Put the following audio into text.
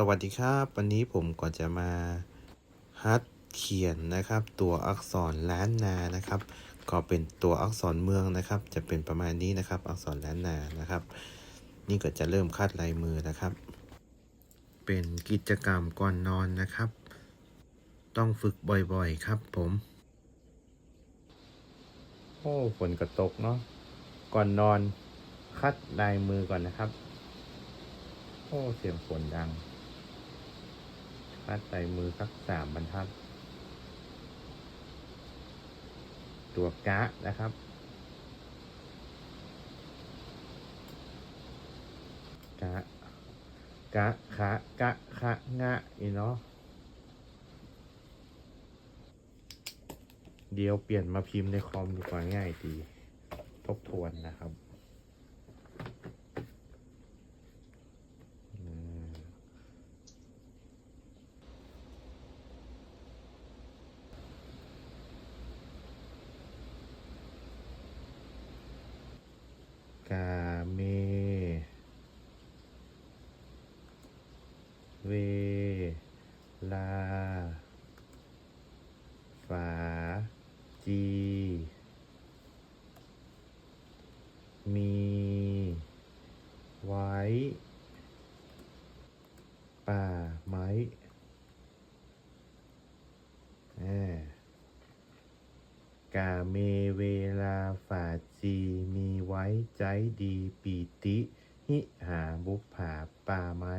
สวัสดีครับ วันนี้ผมก็จะมาฮัดเขียนนะครับ ตัวอักษรล้านนานะครับ ก็เป็นตัวอักษรเมืองนะครับ จะเป็นประมาณนี้นะครับ อักษรล้านนานะครับ นี่ก็จะเริ่มคัดลายมือนะครับ เป็นกิจกรรมก่อนนอนนะครับ ต้องฝึกบ่อยๆครับผมโอ้ฝนกระตกเนาะก่อนนอนคัดลายมือก่อนนะครับ โอ้ เสียงฝนดัง คัดลายมือสักสามบรรทัด ตัวกะนะครับ กะ กะขะกะขะงะอีเนาะ เดี๋ยวเปลี่ยนมาพิมพ์ในคอมดีกว่าง่ายดี ทบทวนนะครับอืม กาเม เวลา ฝา จี มี ไว้ ป่า ไม้แอบ กาเมเวลาฝาจีมีไว้ใจดีปีติ หิหาบุปผาป่าไม้